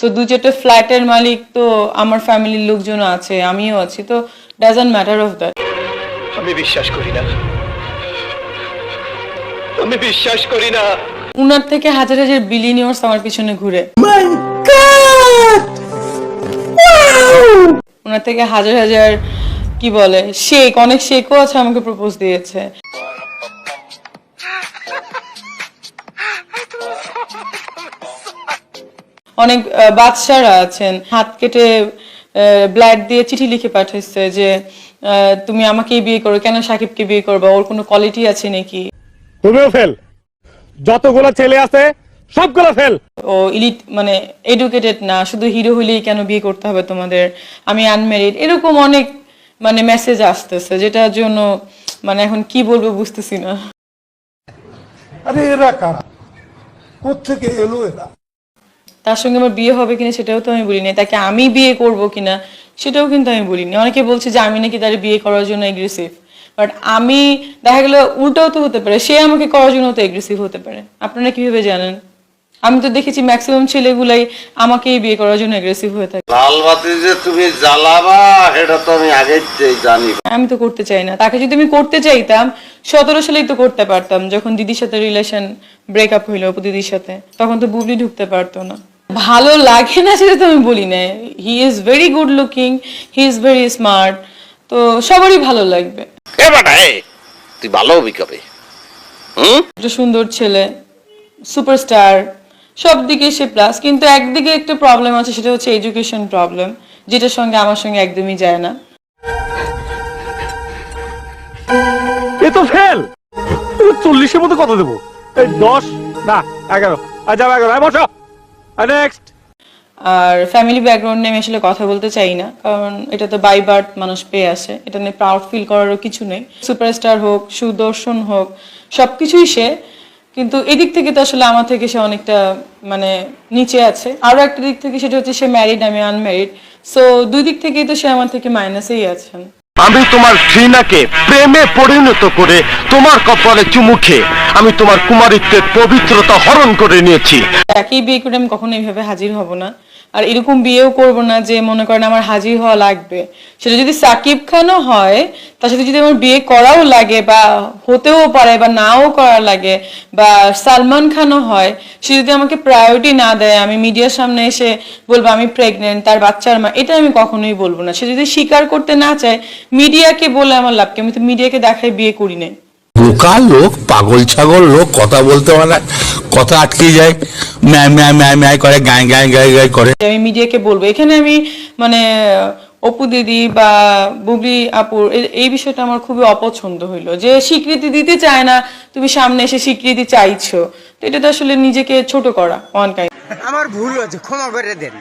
তো দু চারটে ফ্ল্যাটের মালিক তো আমার ফ্যামিলির লোকজন আছে আমিও আছি তো ডাজন্ট ম্যাটার অফ দ্যাট আমি বিশ্বাস করি না। আমি বিশ্বাস করি না। উনার থেকে হাজার হাজার বিলিনিয়ার্স আমার পিছনে ঘুরে। ওনার থেকে হাজার হাজার কি বলে শেখ অনেক শেখও আছে আমাকে প্রপোজ দিয়েছে। অনেক বাদশারা আছেন। হাত কেটে ব্লাড দিয়ে চিঠি লিখে পাঠাইছে যে আহ, তুমি আমাকেই বিয়ে করো কেন সাকিবকে বিয়ে করবা? ওর কোনো কোয়ালিটি আছে নাকি? তুমিও ফেল যতগুলো ছেলে আছে সবগুলো ফেল ও ইলিট মানে এডুকেটেড না শুধু হিরো হলেই কেন বিয়ে করতে হবে তোমাদের? আমি আনম্যারিড এরকম অনেক মানে মেসেজ আসতেছে যেটার জন্য মানে এখন কি বলব বুঝতেছি না। আরে এরা কারা? কোথেকে এলো এরা? তার সঙ্গে আমার বিয়ে হবে কিনা সেটাও তো আমি বলিনি। তাকে আমি বিয়ে করব কিনা সেটাও কিন্তু আমি বলিনি। অনেকে বলছে যে আমি নাকি তার বিয়ে করার জন্য এগ্রেসিভ বাট আমি দেখা গেল উল্টাও তো হতে পারে। সে আমাকে করার জন্য তো এগ্রেসিভ হতে পারে। আপনারা কীভাবে জানেন? আমি তো দেখেছি ম্যাক্সিমাম ছেলেগুলাই আমাকেই বিয়ে করার জন্য এগ্রেসিভ হয়ে থাকে। লাল বাতি যে তুমি জ্বালাবা সেটা তো আমি আগেই জানি। আমি তো করতে চাই না। তাকে যদি আমি করতে চাইতাম সতেরো সালেই তো করতে পারতাম। যখন দিদির সাথে রিলেশন ব্রেকআপ হইল দিদির সাথে তখন তো বুবলি ঢুকতে পারতো না। ভালো লাগে না সেটা তো আমি বলি না। He is very good looking he is very smart তো সবারই ভালো লাগবে। এ বেটা এ তুই ভালো হবি কবে হুম? একটা সুন্দর ছেলে সুপারস্টার সব দিকে সে প্লাস কিন্তু একদিকে একটা প্রবলেম আছে সেটা হচ্ছে এডুকেশন প্রবলেম যেটার সঙ্গে আমার সঙ্গে একদমই যায় না। এ তো ফেল চল্লিশের মধ্যে কত দেবো? এই দশ না এগারো। যাব এগারো বসো। নেক্সট আর ফ্যামিলি ব্যাকগ্রাউন্ড নিয়ে আমি আসলে কথা বলতে চাই না, কারণ এটা তো বাই বার্থ মানুষ পেয়ে আসে। এটা নিয়ে প্রাউড ফিল করারও কিছু নেই। সুপারস্টার হোক, সুদর্শন হোক, সবকিছুই সে। কিন্তু এদিক থেকে তো আসলে আমার থেকে সে অনেকটা মানে নিচে আছে। আরও একটা দিক থেকে সেটা হচ্ছে সে ম্যারিড আমি আনম্যারিড সো দুই দিক থেকেই তো সে আমার থেকে মাইনাসেই আছেন। আমি তোমার ঘৃণাকে প্রেমে পরিণত করে তোমার কপালে চুমুখে, আমি তোমার কুমারিত্বের পবিত্রতা হরণ করে নিয়েছি। একই বিয়ে করে আমি কখনো এইভাবে হাজির হব না। আর এরকম বিয়েও করব না যে মনে করেন আমার হাজির হওয়া লাগবে। সেটা যদি সাকিব খানও হয়, তার সাথে যদি আমার বিয়ে করাও লাগে বা হতেও পারে বা নাও করা লাগে বা সালমান খানও হয়, সে যদি আমাকে প্রায়োরিটি না দেয়, আমি মিডিয়ার সামনে এসে বলব আমি প্রেগনেন্ট তার বাচ্চার মা, এটা আমি কখনোই বলব না। সে যদি স্বীকার করতে না চায়, মিডিয়াকে বলে আমার লাভকে আমি তো মিডিয়াকে দেখাই বিয়ে করি নাই। বোকা লোক, পাগল ছাগল লোক, কথা বলতে পারে কথা আটকে যায়। ম্যায় ম্যায় ম্যায় ম্যায় করে গায়ে গায়ে গায়ে গায়ে করে। আমি মিডিয়াকে বলব। এখানে আমি মানে অপু দিদি বা বুবলি আপুর এই বিষয়টা আমার খুবই অপছন্দ হইল। যে স্বীকৃতি দিতে চায় না তুমি সামনে এসে স্বীকৃতি চাইছো। তো এটা তো আসলে নিজেকে ছোট করা অন আমার ভুল হয়েছে ক্ষমা করে দেন।